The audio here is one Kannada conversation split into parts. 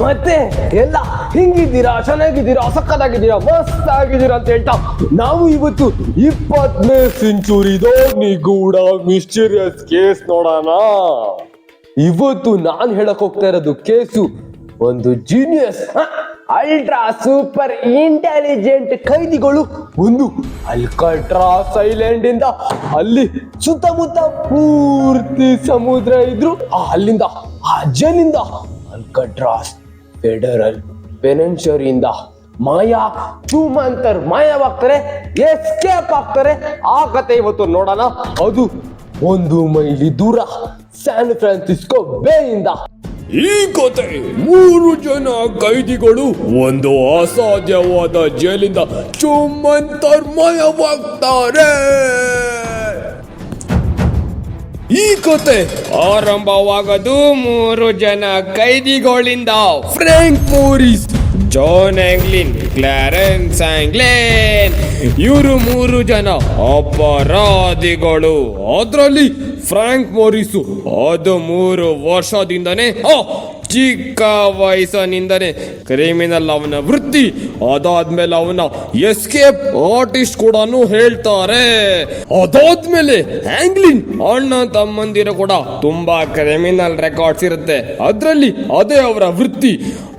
ಮತ್ತೆ ಎಲ್ಲ ಹಿಂಗಿದ್ದೀರಾ, ಚೆನ್ನಾಗಿದ್ದೀರಾ ಸಕ್ಕತ್ತಾಗಿದ್ದೀರಾ ಮಸ್ತ್ ಆಗಿದ್ದೀರಾ ಅಂತ ಹೇಳ್ತಾ ನಾವು ಇವತ್ತು ಇಪ್ಪತ್ತನೇ ಸೆಂಚುರಿದೋ ನಿಗೂಢ ಮಿಸ್ಟೀರಿಯಸ್ ಕೇಸ್ ನೋಡೋಣ. ಇವತ್ತು ನಾನು ಹೇಳಕ್ ಹೋಗ್ತಾ ಇರೋದು ಕೇಸು ಒಂದು ಜೀನಿಯಸ್ ಅಲ್ಟ್ರಾ ಸೂಪರ್ ಇಂಟೆಲಿಜೆಂಟ್ ಕೈದಿಗಳು ಒಂದು ಅಲ್ಕಟ್ರಾ ಐಲ್ಯಾಂಡ್ ಇಂದ ಅಲ್ಲಿ ಸುತ್ತಮುತ್ತ ಪೂರ್ತಿ ಸಮುದ್ರ ಇದ್ರು. ಅಲ್ಲಿಂದ ಜೈಲಿಂದ ಅಲ್ಕಟ್ರಾಸ್ ಫೆಡರಲ್ ಪೆನೆನ್ಷರಿಯಿಂದ ಮಾಯಾ ಟೂಮಂತರ್ ಮಾಯವಾಗ್ತಾರೆ ಎಸ್ಕೇಪ್ ಆಗ್ತಾರೆ. ಆ ಕತೆ ಇವತ್ತು ನೋಡೋಣ. ಅದು ಒಂದು ಮೈಲಿ ದೂರ ಸ್ಯಾನ್ ಫ್ರಾನ್ಸಿಸ್ಕೋ ಬೇಯಿಂದ ಈ ಕತೆ ಮೂರು ಜನ ಕೈದಿಗಳು ಒಂದು ಅಸಾಧ್ಯವಾದ ಜೈಲಿಂದ ಚುಮ್ಮಂತರ್ಮಯವಾಗ್ತಾರೆ ಈ ಕತೆ ಆರಂಭವಾಗದು ಮೂರು ಜನ ಕೈದಿಗಳಿಂದ. Frank Morris John Anglin Clarence Anglin. ಇವರು ಮೂರು ಜನ ಅಪರಾಧಿಗಳು. ಅದರಲ್ಲಿ ಫ್ರಾಂಕ್ ಮೋರಿಸು. ಅದು ಮೂರು ವರ್ಷದಿಂದನೇ ಚಿಕ್ಕ ವಯಸ್ಸಿನಿಂದನೇ ಕ್ರಿಮಿನಲ್ ಅವನ ವೃತ್ತಿ, ಅದಾದ್ಮೇಲೆ ಅವನ ಎಸ್ಕೇಪ್ ಆರ್ಟಿಸ್ಟ್ ಕೂಡ ಹೇಳ್ತಾರೆ. ಅದಾದ್ಮೇಲೆ ಆಂಗ್ಲಿನ್ ಅಣ್ಣ ತಮ್ಮಂದಿರ ಕೂಡ ತುಂಬಾ ಕ್ರಿಮಿನಲ್ ರೆಕಾರ್ಡ್ಸ್ ಇರುತ್ತೆ. ಅದರಲ್ಲಿ ಅದೇ ಅವರ ವೃತ್ತಿ.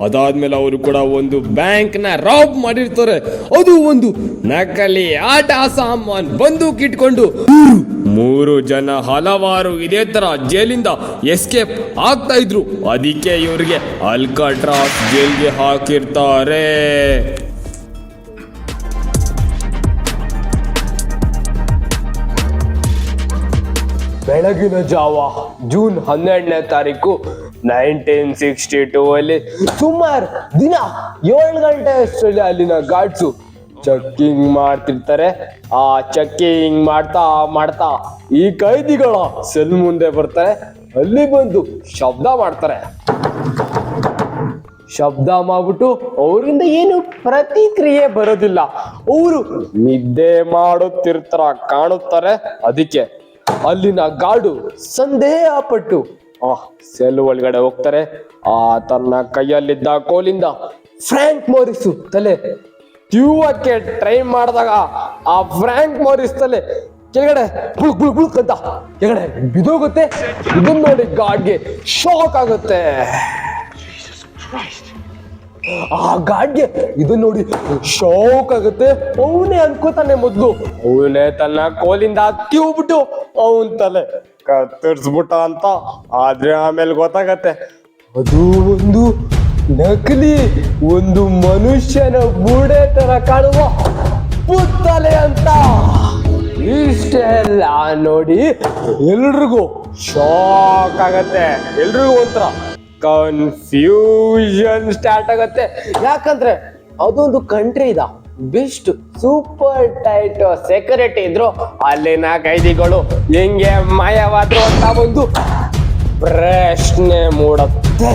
ಅದಾದ್ಮೇಲೆ ಅವರು ಕೂಡ ಒಂದು ಬ್ಯಾಂಕ್ನ ರಾಬ್ ಮಾಡಿರ್ತಾರೆ. ಅದು ಒಂದು ನಕಲಿ ಆಟ ಸಾಮಾನ್ ಬಂದೂಕ್ ಇಟ್ಕೊಂಡು ಮೂರು ಜನ ಹಲವಾರು ಇದೇ ತರ ಜೈಲಿಂದ ಎಸ್ಕೇಪ್ ಆಗ್ತಾ ಇದ್ರು. ಅದಕ್ಕೆ ಇವರಿಗೆ ಅಲ್ಕಾಟ್ರಾಸ್ ಜೈಲ್ಗೆ ಹಾಕಿರ್ತಾರೆ. ಬೆಳಗಿನ ಜಾವ ಜೂನ್ ಹನ್ನೆರಡನೇ ತಾರೀಕು ನೈನ್ಟೀನ್ ಸಿಕ್ಸ್ಟಿ ಟೂ ಅಲ್ಲಿ ಸುಮಾರು ದಿನ ಏಳು ಗಂಟೆ ಅಷ್ಟರಲ್ಲಿ ಅಲ್ಲಿನ ಗಾಡ್ಸು ಚೆಕ್ಕಿಂಗ್ ಮಾಡ್ತಿರ್ತಾರೆ. ಆ ಚಕ್ಕಿಂಗ್ ಮಾಡ್ತಾ ಮಾಡ್ತಾ ಈ ಕೈದಿಗಳ ಸೆಲ್ ಮುಂದೆ ಬರ್ತಾರೆ. ಅಲ್ಲಿ ಬಂದು ಶಬ್ದ ಮಾಡ್ತಾರೆ. ಶಬ್ದ ಮಾಡ್ಬಿಟ್ಟು ಅವರಿಂದ ಏನು ಪ್ರತಿಕ್ರಿಯೆ ಬರೋದಿಲ್ಲ. ಅವರು ನಿದ್ದೆ ಮಾಡುತ್ತಿರ್ತಾರ ಕಾಣುತ್ತಾರೆ. ಅದಕ್ಕೆ ಅಲ್ಲಿನ ಗಾಡು ಸಂದೇಹ ಪಟ್ಟು ಆ ಸೆಲ್ ಒಳಗಡೆ ಹೋಗ್ತಾರೆ. ಆ ತನ್ನ ಕೈಯಲ್ಲಿದ್ದ ಕೋಲಿಂದ ಫ್ರಾಂಕ್ ಮೋರಿಸು ತಲೆ ತಿರುವಕ್ಕೆ ಟ್ರೈ ಮಾಡಿದಾಗ ಆ ಫ್ರಾಂಕ್ ಮೋರಿಸ್ತಲ್ಲಿ ತಲೆ ಕೆಳಗಡೆ ಬುಳುಕ್ ಬುಳುಕ್ ಬುಳುಕ್ ಅಂತ ಕೆಳಗಡೆ ಬಿದೋಗುತ್ತೆ ಇದನ್ನ ನೋಡಿ ಗಾಡ್ಗೆ ಶಾಕ್ ಆಗುತ್ತೆ. ಆ ಗಾಡ್ಗೆ ಇದನ್ನ ನೋಡಿ ಶಾಕ್ ಆಗುತ್ತೆ. ಅವನೇ ಅನ್ಕೋತಾನೆ ಮೊದ್ಲು. ಅವನೇ ತನ್ನ ಕೋಲಿಂದ ತಿವ್ಬಿಟ್ಟು ಅವನ್ ತಲೆ ಕತ್ತರಿಸ್ಬಿಟ್ಟ ಅಂತ. ಆದ್ರೆ ಆಮೇಲೆ ಗೊತ್ತಾಗತ್ತೆ. ಅದು ಒಂದು ನಕಲಿ ಒಂದು ಮನುಷ್ಯನ ಬೂಡೆ ತರ ಕಾಣುವ ಪುತ್ತಲೆ ಅಂತ. ಇಷ್ಟೆಲ್ಲ ನೋಡಿ ಎಲ್ರಿಗೂ ಶಾಕ್ ಆಗತ್ತೆ. ಎಲ್ರಿಗೂ ಒಂಥರ ಕನ್ಫ್ಯೂಷನ್ ಸ್ಟಾರ್ಟ್ ಆಗತ್ತೆ. ಯಾಕಂದ್ರೆ ಅದೊಂದು ಕಂಟ್ರಿ ಇದ ಬೆಸ್ಟ್ ಸೂಪರ್ ಟೈಟ್ ಸೆಕ್ಯೂರಿಟಿ ಇದ್ರು ಅಲ್ಲಿನ ಕೈದಿಗಳು ಹೆಂಗೆ ಮಾಯವಾದ್ರು ಅಂತ ಒಂದು ಪ್ರಶ್ನೆ ಮೂಡುತ್ತೆ.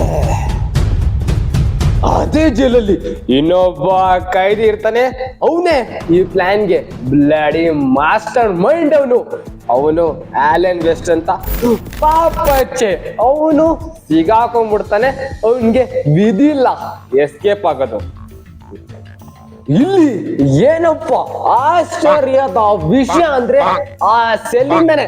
ಅದೇ ಜೈಲಲ್ಲಿ ಇನ್ನೊಬ್ಬ ಕೈದಿ ಇರ್ತಾನೆ. ಅವನೇ ಈ ಪ್ಲಾನ್ಗೆ ಬ್ಲಾಡಿ ಮಾಸ್ಟರ್ ಮೈಂಡ್ ಅವನು. ಅವನು ಆಲೆನ್ ವೆಸ್ಟ್ ಅಂತ. ಪಾಪಚ್ಚೆ ಅವನು ಸಿಗಾಕೊಂಡ್ಬಿಡ್ತಾನೆ. ಅವನ್ಗೆ ವಿಧಿ ಇಲ್ಲ. ಎಸ್ಕೇಪ್ ಆಗೋದು. ಇಲ್ಲಿ ಏನಪ್ಪ? ಆಶ್ಚರ್ಯದ ವಿಷಯ ಅಂದ್ರೆ ಆ ಸೆಲ್ಲಿಂದನೆ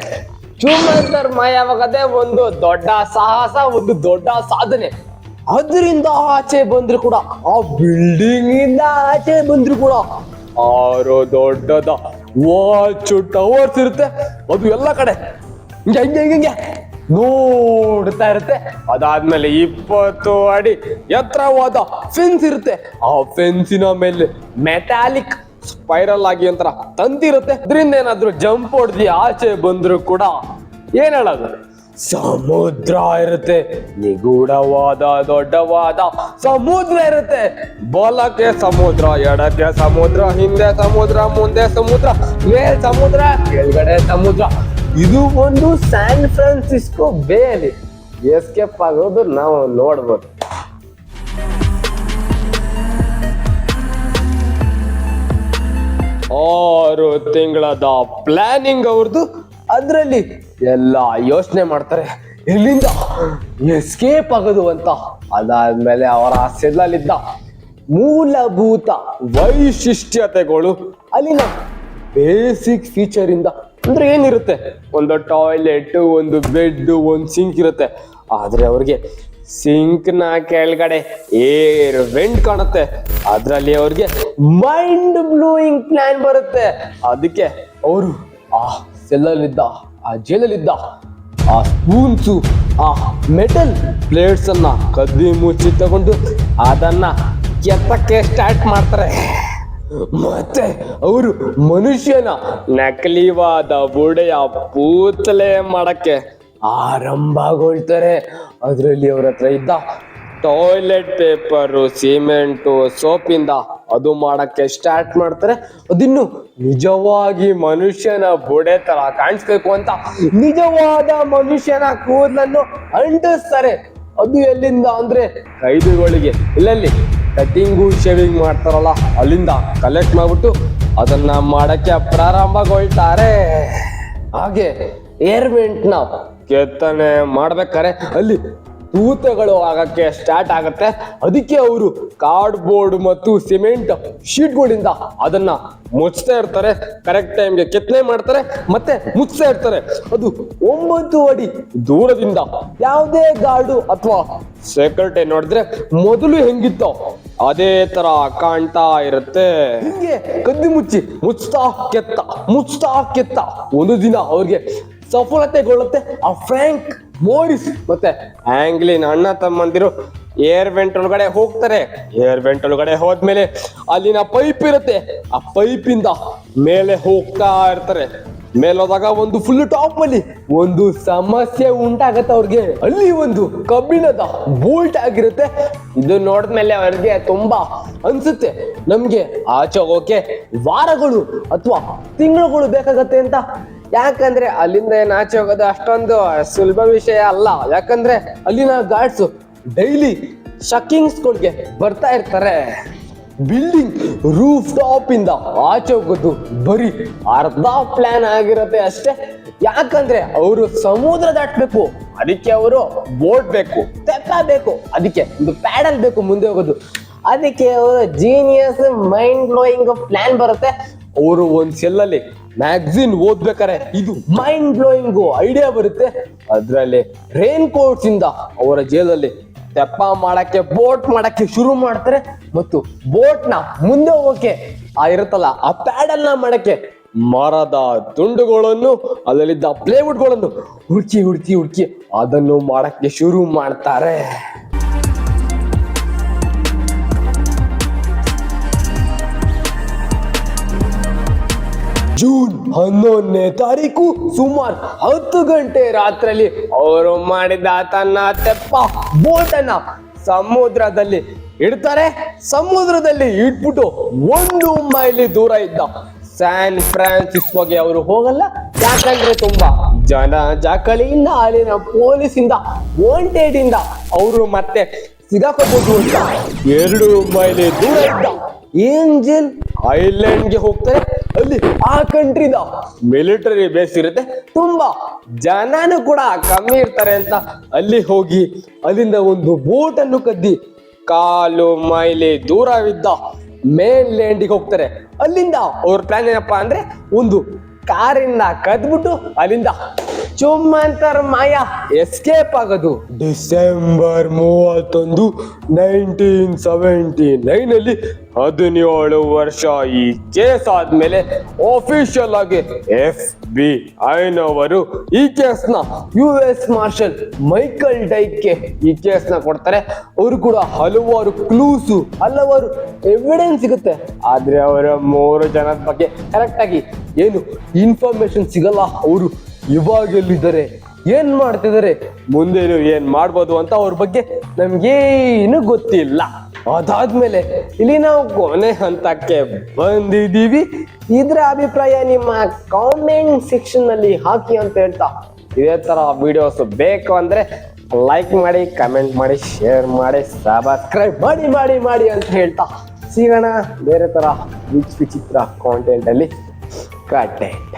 ಚೂಮಂತರ್ ಮಾಯವಾಗದೆ ಒಂದು ದೊಡ್ಡ ಸಾಹಸ, ಒಂದು ದೊಡ್ಡ ಸಾಧನೆ. ಅದರಿಂದ ಆಚೆ ಬಂದ್ರು ಕೂಡ, ಆ ಬಿಲ್ಡಿಂಗ್ ಇಂದ ಆಚೆ ಬಂದ್ರು ಕೂಡ ಆರು ದೊಡ್ಡದ ವಾಚ್ ಟವರ್ಸ್ ಇರುತ್ತೆ. ಅದು ಎಲ್ಲ ಕಡೆ ಹಿಂಗೆ ಹಿಂಗೆ ಹಿಂಗೆ ನೋಡ್ತಾ ಇರುತ್ತೆ. ಅದಾದ್ಮೇಲೆ ಇಪ್ಪತ್ತು ಅಡಿ ಎತ್ತರವಾದ ಫೆನ್ಸ್ ಇರುತ್ತೆ. ಆ ಫೆನ್ಸಿನ ಮೇಲೆ ಮೆಟಾಲಿಕ್ ಸ್ಪೈರಲ್ ಆಗಿ ಒಂಥರ ತಂತಿರುತ್ತೆ. ಅದರಿಂದ ಏನಾದ್ರು ಜಂಪ್ ಹೊಡೆದಿ ಆಚೆ ಬಂದ್ರು ಕೂಡ ಏನ್ ಹೇಳೋದು? ಸಮುದ್ರ ಇರುತ್ತೆ, ನಿಗೂಢವಾದ, ದೊಡ್ಡವಾದ ಸಮುದ್ರ ಇರುತ್ತೆ. ಬಲಕ್ಕೆ ಸಮುದ್ರ, ಎಡಕ್ಕೆ ಸಮುದ್ರ, ಹಿಂದೆ ಸಮುದ್ರ, ಮುಂದೆ ಸಮುದ್ರ, ಮೇಲ್ ಸಮುದ್ರ, ಕೆಳಗಡೆ ಸಮುದ್ರ. ಇದು ಒಂದು ಸ್ಯಾನ್ ಫ್ರಾನ್ಸಿಸ್ಕೋ ಬೇಲಿ ಎಸ್ಕೇಪ್ ಆಗೋದು ನಾವು ನೋಡ್ಬೋದು. ಆರು ತಿಂಗಳದ ಪ್ಲಾನಿಂಗ್ ಅವ್ರದ್ದು ಅದರಲ್ಲಿ ಎಲ್ಲ ಯೋಚನೆ ಮಾಡ್ತಾರೆ. ಎಲ್ಲಿಂದ? ಎಸ್ಕೇಪ್ ಆಗೋದು ಅಂತ ಅದಾದ್ಮೇಲೆ ಅವರ ಸೆಲ್ಲಲ್ಲಿದ್ದ ಮೂಲಭೂತ ವೈಶಿಷ್ಟ್ಯತೆಗಳು ಅಲ್ಲಿನ ಬೇಸಿಕ್ ಫೀಚರ್ ಇಂದ ಅಂದ್ರೆ ಏನಿರುತ್ತೆ? ಒಂದು ಟಾಯ್ಲೆಟ್ ಒಂದು ಬೆಡ್ ಒಂದು ಸಿಂಕ್ ಇರುತ್ತೆ. ಆದ್ರೆ ಅವ್ರಿಗೆ ನ ಕೆಳಗಡೆ ಏರ್ ವೆಂಟ್ ಕಾಣುತ್ತೆ. ಅದ್ರಲ್ಲಿ ಅವ್ರಿಗೆ ಮೈಂಡ್ ಬ್ಲೂಯಿಂಗ್ ಪ್ಲಾನ್ ಬರುತ್ತೆ. ಅದಕ್ಕೆ ಅವರು ಆ ಸೆಲ್ಲಲ್ಲಿದ್ದ, ಆ ಜೇಲಲ್ಲಿದ್ದ, ಆ ಸ್ಪೂನ್ಸು, ಆ ಮೆಟಲ್ ಪ್ಲೇಟ್ಸ್ ಅನ್ನ ಕದ್ದಿ ಮುಚ್ಚಿ ತಗೊಂಡು ಅದನ್ನ ಕೆತ್ತಕ್ಕೆ ಸ್ಟಾರ್ಟ್ ಮಾಡ್ತಾರೆ. ಮತ್ತೆ ಅವರು ಮನುಷ್ಯನ ನಕಲಿವಾದ ಬುಡೆಯ ಪೂತಲೆ ಮಾಡಕ್ಕೆ ಆರಂಭಗೊಳ್ತಾರೆ. ಅದರಲ್ಲಿ ಅವ್ರ ಹತ್ರ ಇದ್ದ ಟಾಯ್ಲೆಟ್ ಪೇಪರು ಸಿಮೆಂಟು ಸೋಪಿಂದ ಅದು ಮಾಡಕ್ಕೆ ಸ್ಟಾರ್ಟ್ ಮಾಡ್ತಾರೆ. ಅದಿನ್ನು ನಿಜವಾಗಿ ಮನುಷ್ಯನ ಬುಡೆ ತರ ಕಾಣಿಸ್ಬೇಕು ಅಂತ ನಿಜವಾದ ಮನುಷ್ಯನ ಕೂದಲನ್ನು ಅಂಟಿಸ್ತಾರೆ. ಅದು ಎಲ್ಲಿಂದ ಅಂದ್ರೆ ಕೈದುಗಳಿಗೆ. ಇಲ್ಲಲ್ಲಿ ಕಟಿಂಗು ಶೇವಿಂಗ್ ಮಾಡ್ತಾರಲ್ಲ, ಅಲ್ಲಿಂದ ಕಲೆಕ್ಟ್ ಮಾಡ್ಬಿಟ್ಟು ಅದನ್ನ ಮಾಡಕ್ಕೆ ಪ್ರಾರಂಭಗೊಳ್ತಾರೆ. ಹಾಗೆ ಏರ್ಮೆಂಟ್ನ ಕೆತ್ತನೆ ಮಾಡ್ಬೇಕಾರೆ ಅಲ್ಲಿ ತೂತಗಳು ಆಗಕ್ಕೆ ಸ್ಟಾರ್ಟ್ ಆಗುತ್ತೆ. ಅದಕ್ಕೆ ಅವರು ಕಾರ್ಡ್ಬೋರ್ಡ್ ಮತ್ತು ಸಿಮೆಂಟ್ ಶೀಟ್ಗಳಿಂದ ಅದನ್ನ ಮುಚ್ತಾ ಇರ್ತಾರೆ. ಕರೆಕ್ಟ್ ಟೈಮ್ಗೆ ಕೆತ್ತನೆ ಮಾಡ್ತಾರೆ ಮತ್ತೆ ಮುಚ್ಚತಾ ಇರ್ತಾರೆ. ಅದು ಒಂಬತ್ತು ಅಡಿ ದೂರದಿಂದ ಯಾವುದೇ ಗಾರ್ಡು ಅಥವಾ ಸೆಕ್ಯೂರಿಟಿ ನೋಡಿದ್ರೆ ಮೊದಲು ಹೆಂಗಿತ್ತೋ ಅದೇ ತರ ಕಾಣ್ತಾ ಇರುತ್ತೆ. ಹಿಂಗೆ ಕದ್ದು ಮುಚ್ಚಿ ಮುಚ್ಚತಾ ಕೆತ್ತ ಮುಚ್ಚತಾ ಕೆತ್ತ. ಒಂದು ದಿನ ಅವ್ರಿಗೆ ಸಫಲತೆಗೊಳ್ಳುತ್ತೆ ಆ ಫ್ರ್ಯಾಂಕ್ ಮೋರಿಸ್ ಮತ್ತೆ ಆಂಗ್ಲಿನ್ ಅಣ್ಣ ತಮ್ಮಂದಿರು ಏರ್ ವೆಂಟ್ ಒಳಗಡೆ ಹೋಗ್ತಾರೆ. ಏರ್ ವೆಂಟ್ ಒಳಗಡೆ ಹೋದ್ಮೇಲೆ ಅಲ್ಲಿನ ಪೈಪ್ ಇರುತ್ತೆ. ಆ ಪೈಪಿಂದ ಮೇಲೆ ಹೋಗ್ತಾ ಇರ್ತಾರೆ. ಮೇಲೋದಾಗ ಒಂದು ಫುಲ್ ಟಾಪ್ ಅಲ್ಲಿ ಒಂದು ಸಮಸ್ಯೆ ಉಂಟಾಗತ್ತೆ ಅವ್ರಿಗೆ. ಅಲ್ಲಿ ಒಂದು ಕಬ್ಬಿಣದ ಬೋಲ್ಟ್ ಆಗಿರುತ್ತೆ. ಇದು ನೋಡಿದ್ಮೇಲೆ ಅವ್ರಿಗೆ ತುಂಬಾ ಅನ್ಸುತ್ತೆ. ನಮ್ಗೆ ಆಚೆ ಹೋಗೋಕೆ ವಾರಗಳು ಅಥವಾ ತಿಂಗಳುಗಳು ಬೇಕಾಗತ್ತೆ ಅಂತ. ಯಾಕಂದ್ರೆ ಅಲ್ಲಿಂದ ಏನ್ ಆಚೆ ಹೋಗೋದು ಅಷ್ಟೊಂದು ಸುಲಭ ವಿಷಯ ಅಲ್ಲ. ಯಾಕಂದ್ರೆ ಅಲ್ಲಿನ ಗಾರ್ಡ್ಸ್ ಡೈಲಿ ಶಕ್ಕಿಂಗ್ಸ್ಗಳಿಗೆ ಬರ್ತಾ ಇರ್ತಾರೆ. ಬಿಲ್ಡಿಂಗ್ ರೂಫ್ ಟಾಪ್ ಇಂದ ಆಚೆ ಹೋಗೋದು ಬರೀ ಅರ್ಧ ಪ್ಲಾನ್ ಆಗಿರುತ್ತೆ ಅಷ್ಟೇ. ಯಾಕಂದ್ರೆ ಅವರು ಸಮುದ್ರ ದಾಟ್ಬೇಕು ಅದಕ್ಕೆ ಅವರು ಬೋಟ್ ಬೇಕು ತೆಪ್ಪ ಬೇಕು. ಅದಕ್ಕೆ ಒಂದು ಪ್ಯಾಡಲ್ ಬೇಕು ಮುಂದೆ ಹೋಗೋದು. ಅದಕ್ಕೆ ಅವರು ಜೀನಿಯಸ್ ಮೈಂಡ್ ಬ್ಲೋಯಿಂಗ್ ಪ್ಲಾನ್ ಬರುತ್ತೆ. ಅವರು ಒಂದ್ ಸೆಲ್ಲಲ್ಲಿ ಮ್ಯಾಗ್ಝಿನ್ ಓದ್ಬೇಕಾರೆ ಇದು ಮೈಂಡ್ ಬ್ಲೋಯಿಂಗ್ ಐಡಿಯಾ ಬರುತ್ತೆ. ಅದ್ರಲ್ಲಿ ರೈನ್ ಕೋಟ್ಸ್ ಇಂದ ಅವರ ಜೇಲಲ್ಲಿ ತೆಪ್ಪ ಮಾಡಕ್ಕೆ ಬೋಟ್ ಮಾಡಕ್ಕೆ ಶುರು ಮಾಡ್ತಾರೆ. ಮತ್ತು ಬೋಟ್ನ ಮುಂದೆ ಹೋಗಕ್ಕೆ ಆ ಇರುತ್ತಲ್ಲ, ಆ ಪ್ಯಾಡಲ್ನ ಮಾಡಕ್ಕೆ ಮರದ ತುಂಡುಗಳನ್ನು ಅದರಲ್ಲಿದ್ದ ಪ್ಲೇವುಡ್ಗಳನ್ನು ಹುಡುಕಿ ಹುಡುಕಿ ಹುಡುಕಿ ಅದನ್ನು ಮಾಡಕ್ಕೆ ಶುರು ಮಾಡ್ತಾರೆ. ಜೂನ್ ಹನ್ನೊಂದನೇ ತಾರೀಕು ಸುಮಾರು ಹತ್ತು ಗಂಟೆ ರಾತ್ರಿಯಲ್ಲಿ ಅವರು ಮಾಡಿದ ತನ್ನ ತೆಪ್ಪ ಬೋಟ್ ಅನ್ನ ಸಮುದ್ರದಲ್ಲಿ ಇಡ್ತಾರೆ. ಸಮುದ್ರದಲ್ಲಿ ಇಟ್ಬಿಟ್ಟು ಒಂದು ಮೈಲಿ ದೂರ ಇದ್ದ ಸ್ಯಾನ್ ಫ್ರಾನ್ಸಿಸ್ಕೋಗೆ ಅವರು ಹೋಗಲ್ಲ. ಯಾಕಂದ್ರೆ ತುಂಬಾ ಜನ ಜಾಕಳಿಯಿಂದ ಅಲ್ಲಿನ ಪೊಲೀಸಿಂದ ವಾಂಟೆಡ್ ಇಂದ ಅವರು ಮತ್ತೆ ಸಿಗಾಕೋಬಹುದು ಅಂತ ಎರಡು ಮೈಲಿ ದೂರ ಇದ್ದ. ಏಂಜಲ್ ಐಲ್ಯಾಂಡ್ಗೆ ಹೋಗ್ತಾರೆ. ಅಲ್ಲಿ ಆ ಕಂಟ್ರಿದ ಮಿಲಿಟರಿ ಬೇಸ್ ಇರುತ್ತೆ. ತುಂಬಾ ಜನನು ಕೂಡ ಕಮ್ಮಿ ಇರ್ತಾರೆ ಅಂತ ಅಲ್ಲಿ ಹೋಗಿ ಅಲ್ಲಿಂದ ಒಂದು ಬೋಟ್ ಅನ್ನು ಕದ್ದಿ ಕಾಲು ಮೈಲಿ ದೂರವಿದ್ದ ಮೇನ್ ಲ್ಯಾಂಡಿಗೆ ಹೋಗ್ತಾರೆ. ಅಲ್ಲಿಂದ ಅವ್ರ ಪ್ಲಾನ್ ಏನಪ್ಪಾ ಅಂದ್ರೆ ಒಂದು ಕಾರಿಂದ ಕದ್ಬಿಟ್ಟು ಅಲ್ಲಿಂದ ಚುಮ್ಮಂತರ ಮಾಯ ಎಸ್ಕೇಪ್ ಆಗೋದು. ಡಿಸೆಂಬರ್ ಮೂವತ್ತೊಂದು ನೈನ್ಟೀನ್ ಸೆವೆಂಟಿ ನೈನ್ ಅಲ್ಲಿ ಹದಿನೇಳು ವರ್ಷ ಈ ಕೇಸ್ ಆದ್ಮೇಲೆ ಆಫಿಷಿಯಲ್ ಆಗಿ ಎಫ್ ಬಿ ಐನವರು ಈ ಕೇಸ್ನ ಯು ಎಸ್ ಮಾರ್ಷಲ್ ಮೈಕಲ್ ಡೈಕ್ಗೆ ಈ ಕೇಸ್ನ ಕೊಡ್ತಾರೆ. ಅವರು ಕೂಡ ಹಲವಾರು ಕ್ಲೂಸು, ಹಲವಾರು ಎವಿಡೆನ್ಸ್ ಸಿಗುತ್ತೆ. ಆದ್ರೆ ಅವರ ಮೂರು ಜನದ ಬಗ್ಗೆ ಕರೆಕ್ಟ್ ಆಗಿ ಏನು ಇನ್ಫಾರ್ಮೇಶನ್ ಸಿಗಲ್ಲ. ಅವರು ಇವಾಗ ಎಲ್ಲಿದ್ದಾರೆ ಏನ್ ಮಾಡ್ತಿದ್ದಾರೆ, ಮುಂದೇನು ಏನ್ ಮಾಡ್ಬೋದು ಅಂತ ಅವ್ರ ಬಗ್ಗೆ ನಮ್ಗೇನು ಗೊತ್ತಿಲ್ಲ. ಅದಾದ್ಮೇಲೆ ಇಲ್ಲಿ ನಾವು ಕೊನೆ ಹಂತಕ್ಕೆ ಬಂದಿದ್ದೀವಿ. ಇದ್ರ ಅಭಿಪ್ರಾಯ ನಿಮ್ಮ ಕಾಮೆಂಟ್ ಸೆಕ್ಷನ್ನಲ್ಲಿ ಹಾಕಿ ಅಂತ ಹೇಳ್ತಾ, ಇದೇ ತರ ವಿಡಿಯೋಸ್ ಬೇಕು ಅಂದ್ರೆ ಲೈಕ್ ಮಾಡಿ ಕಮೆಂಟ್ ಮಾಡಿ ಶೇರ್ ಮಾಡಿ ಸಬ್ಸ್ಕ್ರೈಬ್ ಮಾಡಿ ಮಾಡಿ ಮಾಡಿ ಅಂತ ಹೇಳ್ತಾ, ಸಿಗೋಣ ಬೇರೆ ತರ ವಿಚ್ ವಿಚಿತ್ರ ಕಾಂಟೆಂಟ್ ಅಲ್ಲಿ ಕಂಟೆಂಟ್